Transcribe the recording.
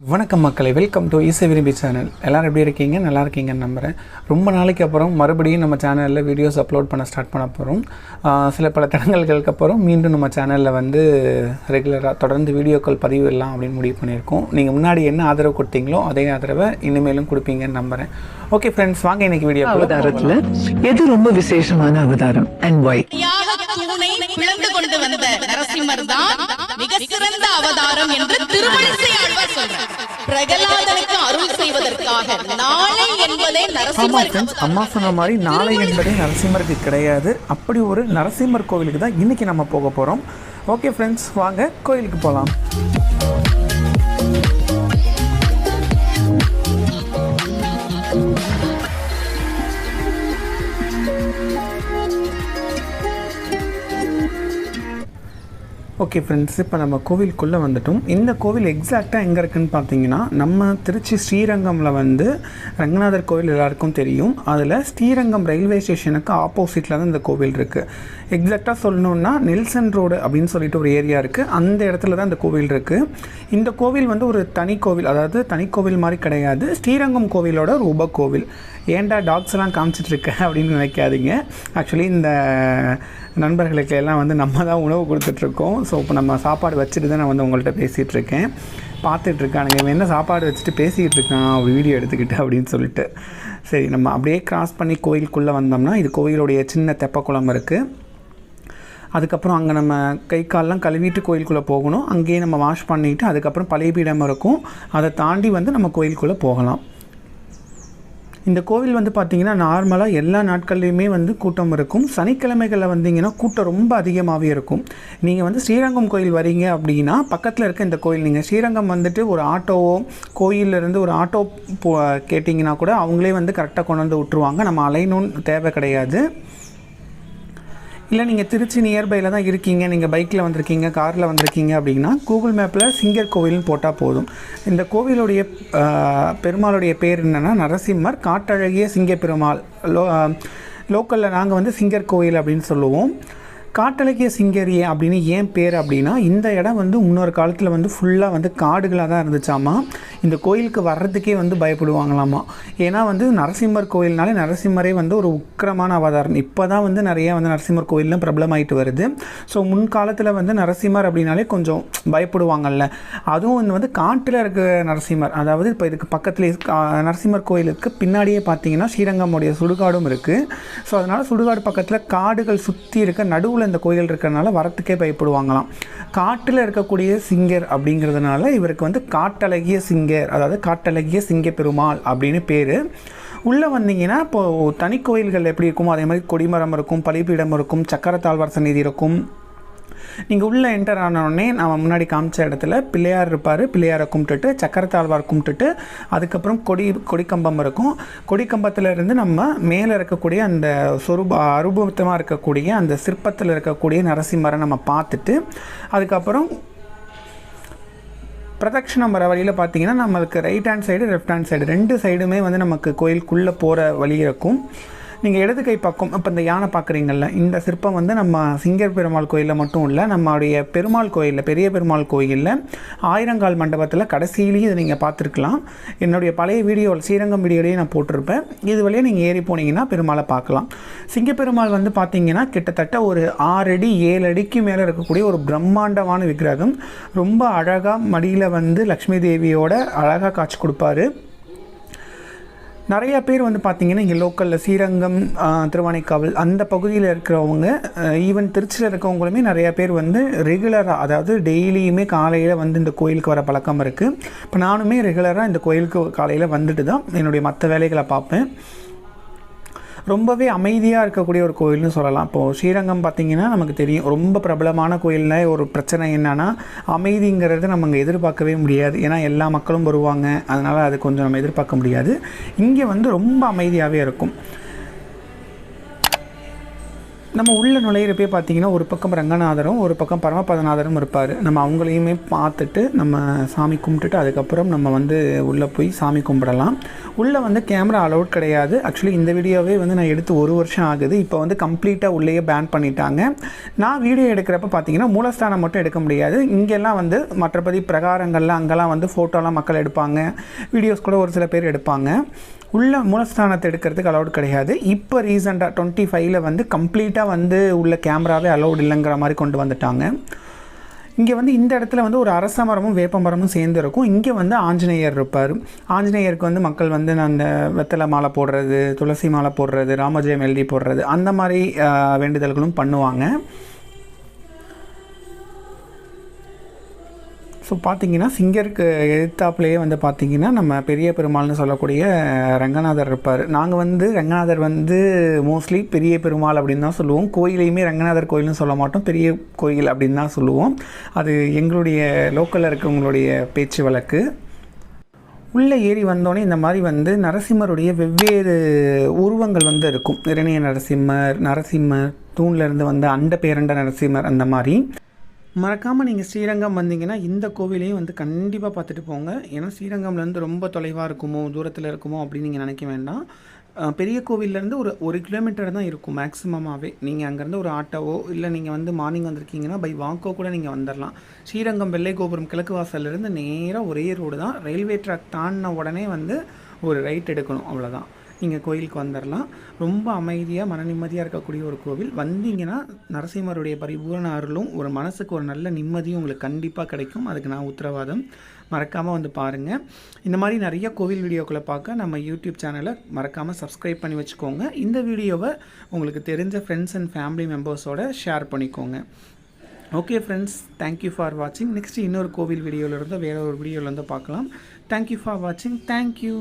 வணக்கம் மக்களை welcome to இசை விரும்பி சேனல் எல்லோரும் எப்படி இருக்கீங்க? நல்லா இருக்கீங்கன்னு நம்புகிறேன் ரொம்ப நாளைக்கு அப்புறம் மறுபடியும் நம்ம சேனலில் வீடியோஸ் அப்லோட் பண்ண ஸ்டார்ட் பண்ண போகிறோம் சில பல தடங்கல்களுக்கு அப்புறம் மீண்டும் நம்ம சேனலில் வந்து ரெகுலராக தொடர்ந்து வீடியோக்கள் பதிவிடலாம் அப்படின்னு முடிவு பண்ணியிருக்கோம். நீங்கள் முன்னாடி என்ன ஆதரவு கொடுத்தீங்களோ அதே ஆதரவை இனிமேலும் கொடுப்பீங்கன்னு நம்புகிறேன் ஓகே ஃப்ரெண்ட்ஸ் வாங்க இன்னைக்கு வீடியோ அவதாரத்துல எது ரொம்ப விசேஷமான அவதாரம்? அண்ட் ஒய் தூணை பிளந்து கொண்டு வந்த நரசிம்மர் தான் மிக சிறந்த அவதாரம் என்று திருமணிசை ஆழ்வார் சொல்றார். பிரகலாதனுக்கு அருள் செய்வதற்காக நாளை என்பதே ஆமாம் நரசிம்மர் ஃப்ரெண்ட்ஸ் அம்மா சொன்ன மாதிரி நாளை என்பதே நரசிம்மருக்கு கிடையாது. அப்படி ஒரு நரசிம்மர் கோவிலுக்கு தான் இன்றைக்கி நம்ம போக போகிறோம் ஓகே ஃப்ரெண்ட்ஸ் வாங்க கோயிலுக்கு போகலாம் ஓகே ஃப்ரெண்ட்ஸ் இப்போ நம்ம கோவிலுக்குள்ளே வந்துட்டோம். இந்த கோவில் எக்ஸாக்டாக எங்கே இருக்குதுன்னு பார்த்தீங்கன்னா நம்ம திருச்சி ஸ்ரீரங்கமில் வந்து ரங்கநாதர் கோவில் எல்லாருக்கும் தெரியும். அதில் ஸ்ரீரங்கம் ரயில்வே ஸ்டேஷனுக்கு ஆப்போசிட்டில் தான் இந்த கோவில் இருக்குது எக்ஸாக்டாக சொல்லணுன்னா நெல்சன் ரோடு அப்படின்னு சொல்லிட்டு ஒரு ஏரியா இருக்குது அந்த இடத்துல தான் இந்த கோவில் இருக்குது இந்த கோவில் வந்து ஒரு தனி கோவில் அதாவது தனி கோவில் மாதிரி கிடையாது. ஸ்ரீரங்கம் கோவிலோட ஒரு உபகோவில் ஏன்டா டாக்ஸ் எல்லாம் அப்படின்னு நினைக்காதீங்க. ஆக்சுவலி இந்த நண்பர்களுக்கு எல்லாம் வந்து நம்ம தான் உணவு கொடுத்துட்ருக்கோம். ஸோ இப்போ நம்ம சாப்பாடு வச்சுட்டு தான் நான் வந்து உங்கள்கிட்ட பேசிகிட்ருக்கேன் பார்த்துட்ருக்கானுங்க. இவன் என்ன சாப்பாடு வச்சுட்டு பேசிக்கிட்டு இருக்கான் வீடியோ எடுத்துக்கிட்டு அப்படின்னு சொல்லிட்டு. சரி நம்ம அப்படியே கிராஸ் பண்ணி கோயிலுக்குள்ளே வந்தோம்னா இது கோயிலுடைய சின்ன தெப்பக்குளம் இருக்குது அதுக்கப்புறம் அங்கே நம்ம கை கால்லாம் கழுவிட்டு கோயிலுக்குள்ளே போகணும். அங்கேயே நம்ம வாஷ் பண்ணிவிட்டு அதுக்கப்புறம் பழைய பீடம் இருக்கும். அதை தாண்டி வந்து நம்ம கோயிலுக்குள்ளே போகலாம். இந்த கோவில் வந்து பார்த்திங்கன்னா நார்மலாக எல்லா நாட்கள்லையுமே வந்து கூட்டம் இருக்கும். சனிக்கிழமைகளில் வந்தீங்கன்னா கூட்டம் ரொம்ப அதிகமாகவே இருக்கும். நீங்கள் வந்து ஸ்ரீரங்கம் கோயில் வரீங்க அப்படின்னா பக்கத்தில் இருக்க இந்த கோயில் நீங்கள் ஸ்ரீரங்கம் வந்துட்டு ஒரு ஆட்டோவோ கோயிலிருந்து ஒரு ஆட்டோ போ கேட்டிங்கன்னா கூட அவங்களே வந்து கரெக்டாக கொண்டு வந்து விட்ருவாங்க நம்ம அலையணும்னு தேவை கிடையாது. இல்லை நீங்கள் திருச்சி நியர்பையில் தான் இருக்கீங்க. நீங்கள் பைக்கில் வந்திருக்கீங்க காரில் வந்திருக்கீங்க அப்படின்னா கூகுள் மேப்பில் சிங்கர் கோவில்னு போட்டால் போதும். இந்த கோவிலுடைய பெருமாளுடைய பேர் என்னென்னா நரசிம்மர் காட்டழகிய சிங்க பெருமாள் லோ லோக்கலில் நாங்கள் வந்து சிங்கர் கோயில் அப்படின்னு சொல்லுவோம். காட்டலக்கிய சிங்கரி அப்படின்னு ஏன் பேர் அப்படின்னா இந்த இடம் வந்து முன்னொரு காலத்தில் வந்து ஃபுல்லாக வந்து காடுகளாக தான் இருந்துச்சாமா? இந்த கோயிலுக்கு வர்றதுக்கே வந்து பயப்படுவாங்களாமா? ஏன்னா வந்து நரசிம்மர் கோயில்னாலே நரசிம்மரே வந்து ஒரு உக்கிரமான அவதாரம். இப்போ தான் வந்து நிறைய வந்து நரசிம்மர் கோயில்லாம் பிரபலமாயிட்டு வருது. ஸோ முன்காலத்தில் வந்து நரசிம்மர் அப்படின்னாலே கொஞ்சம் பயப்படுவாங்கல்ல. அதுவும் வந்து வந்து காட்டில் இருக்க நரசிம்மர் அதாவது இப்போ இதுக்கு பக்கத்தில் நரசிம்மர் கோயிலுக்கு பின்னாடியே பார்த்தீங்கன்னா ஸ்ரீரங்கமுடைய சுடுகாடும் இருக்குது ஸோ அதனால் சுடுகாடு பக்கத்தில் காடுகள் சுற்றி இருக்க நடுவில் இந்த கோயில் இருக்கிறனால வரத்துக்கே பயப்படுவாங்களாம். காட்டில் இருக்கக்கூடிய சிங்கர் அப்படிங்கிறதுனால இவருக்கு வந்து காட்டழகிய சிங்கர் அதாவது காட்டழகிய சிங்க பெருமாள் அப்படின்னு பேர். உள்ளே வந்தீங்கன்னா இப்போது தனி கோயில்கள் எப்படி இருக்குமோ அதே மாதிரி கொடிமரம் இருக்கும் பலிபீடம் இருக்கும் சக்கரத்தாழ்வார் சந்நிதி இருக்கும். நீங்கள் உள்ளே என்டர் ஆனோடனே நான் முன்னாடி காமிச்ச இடத்துல பிள்ளையார் இருப்பார் பிள்ளையாரை கும்பிட்டுட்டு சக்கரத்தாழ்வார் கும்பிட்டுட்டு அதுக்கப்புறம் கொடி கொடிக்கம்பம் இருக்கும். கொடிக்கம்பத்தில் இருந்து நம்ம மேலே இருக்கக்கூடிய அந்த சொரூப அருபத்தமாக இருக்கக்கூடிய அந்த சிற்பத்தில் இருக்கக்கூடிய நரசிம்மரை நம்ம பார்த்துட்டு அதுக்கப்புறம் பிரதட்சணம் வர வழியில் பார்த்தீங்கன்னா நம்மளுக்கு right hand side left hand side ரெண்டு சைடுமே வந்து நமக்கு கோயிலுக்குள்ளே போகிற வழி இருக்கும். நீங்கள் இடது கை பக்கம் இப்போ இந்த யானை பார்க்குறீங்கல்ல இந்த சிற்பம் வந்து நம்ம சிங்கர் பெருமாள் கோயிலில் மட்டும் இல்லை நம்மளுடைய பெருமாள் கோயிலில் பெரிய பெருமாள் கோயிலில் ஆயிரங்கால் மண்டபத்தில் கடைசியிலேயே இதை நீங்கள் பார்த்துருக்கலாம். என்னுடைய பழைய வீடியோவில் ஸ்ரீரங்கம் வீடியோலையும் நான் போட்டிருப்பேன். இது வழியாக நீங்கள் ஏறி போனீங்கன்னா பெருமாளை பார்க்கலாம். சிங்க பெருமாள் வந்து பார்த்தீங்கன்னா கிட்டத்தட்ட ஒரு ஆறு அடி ஏழு அடிக்கு மேலே இருக்கக்கூடிய ஒரு பிரம்மாண்டமான விக்கிரகம். ரொம்ப அழகாக மடியில் வந்து லக்ஷ்மி தேவியோட அழகாக காட்சி கொடுப்பாரு. நிறைய பேர் வந்து பார்த்தீங்கன்னா இங்கே லோக்கலில் ஸ்ரீரங்கம் திருவானைக்காவல் அந்த பகுதியில் இருக்கிறவங்க ஈவன் திருச்சியில் இருக்கிறவங்களுமே நிறையா பேர் வந்து ரெகுலராக அதாவது டெய்லியுமே காலையில் வந்து இந்த கோயிலுக்கு வர பழக்கம் இருக்குது இப்போ நானுமே ரெகுலராக இந்த கோயிலுக்கு காலையில் வந்துட்டு தான் என்னுடைய மற்ற வேலைகளை பார்ப்பேன். ரொம்பவே அமைதியாக இருக்கக்கூடிய ஒரு கோயில்னு சொல்லலாம். இப்போது ஸ்ரீரங்கம் பார்த்திங்கன்னா நமக்கு தெரியும் ரொம்ப பிரபலமான கோயிலில் ஒரு பிரச்சனை என்னன்னா அமைதிங்கிறது நம்ம அங்கே எதிர்பார்க்கவே முடியாது. ஏன்னா எல்லா மக்களும் வருவாங்க. அதனால் அது கொஞ்சம் நம்ம எதிர்பார்க்க முடியாது. இங்கே வந்து ரொம்ப அமைதியாகவே இருக்கும். நம்ம உள்ளே நுழையிறப்பே பார்த்தீங்கன்னா ஒரு பக்கம் ரங்கநாதரும் ஒரு பக்கம் பரமபதநாதரும் இருப்பார். நம்ம அவங்களையுமே பார்த்துட்டு நம்ம சாமி கும்பிட்டுட்டு அதுக்கப்புறம் நம்ம வந்து உள்ளே போய் சாமி கும்பிடலாம். உள்ளே வந்து கேமரா அலௌட் கிடையாது. ஆக்சுவலி இந்த வீடியோவே வந்து நான் எடுத்து ஒரு வருஷம் ஆகுது. இப்போ வந்து கம்ப்ளீட்டாக உள்ளேயே பேன் பண்ணிட்டாங்க. நான் வீடியோ எடுக்கிறப்ப பார்த்தீங்கன்னா மூலஸ்தானம் மட்டும் எடுக்க முடியாது. இங்கெல்லாம் வந்து மற்றபடி பிரகாரங்கள்லாம் அங்கெல்லாம் வந்து ஃபோட்டோலாம் மக்கள் எடுப்பாங்க. வீடியோஸ் கூட ஒரு சில பேர் எடுப்பாங்க. உள்ள மூலஸ்தானத்தை எடுக்கிறதுக்கு அலௌட் கிடையாது. இப்போ ரீசெண்டாக டுவெண்ட்டி ஃபைவ்ல வந்து கம்ப்ளீட்டாக வந்து உள்ள கேமராவே அலௌட் இல்லைங்கிற மாதிரி கொண்டு வந்துட்டாங்க. இங்கே வந்து இந்த இடத்துல வந்து ஒரு அரச மரமும் வேப்ப மரமும் சேர்ந்து இருக்கும். இங்கே வந்து ஆஞ்சநேயர் இருப்பார். ஆஞ்சநேயருக்கு வந்து மக்கள் வந்து அந்த வெத்தலை மாலை போடுறது துளசி மாலை போடுறது ராமஜெயம் எழுதி போடுறது அந்த மாதிரி வேண்டுதல்களும் பண்ணுவாங்க. ஸோ பார்த்தீங்கன்னா சிங்கருக்கு எழுத்தாப்புலேயே வந்து பார்த்தீங்கன்னா நம்ம பெரிய பெருமாள்னு சொல்லக்கூடிய ரங்கநாதர் இருப்பார். நாங்கள் வந்து ரங்கநாதர் வந்து மோஸ்ட்லி பெரிய பெருமாள் அப்படின்னு தான் சொல்லுவோம். கோயிலையுமே ரங்கநாதர் கோயில்னு சொல்ல மாட்டோம். பெரிய கோயில் அப்படின்னு தான் சொல்லுவோம். அது எங்களுடைய லோக்கலில் இருக்கவங்களுடைய பேச்சு வழக்கு. உள்ளே ஏறி வந்தோடனே இந்த மாதிரி வந்து நரசிம்மருடைய வெவ்வேறு உருவங்கள் வந்து இருக்கும். இரணிய நரசிம்மர் நரசிம்மர் தூண்லேருந்து வந்து வந்த அண்ட பேரண்ட நரசிம்மர் அந்த மாதிரி. மறக்காமல் நீங்கள் ஸ்ரீரங்கம் வந்தீங்கன்னா இந்த கோவிலையும் வந்து கண்டிப்பாக பார்த்துட்டு போங்க. ஏன்னா ஸ்ரீரங்கம்லேருந்து ரொம்ப தொலைவாக இருக்குமோ தூரத்தில் இருக்குமோ அப்படின்னு நீங்கள் நினைக்க வேண்டாம். பெரிய கோவில்லேருந்து ஒரு ஒரு கிலோமீட்டர் தான் இருக்கும் மேக்ஸிமமாகவே நீங்கள் அங்கேருந்து ஒரு ஆட்டோவோ இல்லை நீங்கள் வந்து மார்னிங் வந்திருக்கீங்கன்னா பை வாக்கோ கூட நீங்கள் வந்துடலாம் ஸ்ரீரங்கம் வெள்ளை கோபுரம் கிழக்கு வாசல்லேருந்து நேராக ஒரே ரோடு தான். ரயில்வே ட்ராக் தாண்டின உடனே வந்து ஒரு ரைட் எடுக்கணும் அவ்வளோதான் நீங்கள் கோயிலுக்கு வந்துடலாம் ரொம்ப அமைதியாக மன நிம்மதியாக இருக்கக்கூடிய ஒரு கோவில். வந்தீங்கன்னா நரசிம்மருடைய பரிபூரண அருளும் ஒரு மனசுக்கு ஒரு நல்ல நிம்மதியும் உங்களுக்கு கண்டிப்பாக கிடைக்கும். அதுக்கு நான் உத்தரவாதம். மறக்காமல் வந்து பாருங்கள் இந்த மாதிரி நிறைய கோவில் வீடியோக்களை பார்க்க நம்ம யூடியூப் சேனலை மறக்காமல் சப்ஸ்கிரைப் பண்ணி வச்சுக்கோங்க. இந்த வீடியோவை உங்களுக்கு தெரிஞ்ச ஃப்ரெண்ட்ஸ் அண்ட் ஃபேமிலி மெம்பர்ஸோட ஷேர் பண்ணிக்கோங்க. Okay friends thank you for வாட்சிங் நெக்ஸ்ட் இன்னொரு கோவில் வீடியோவிலேருந்து வேறு ஒரு வீடியோவிலேருந்து பார்க்கலாம். தேங்க்யூ ஃபார் வாட்சிங் தேங்க்யூ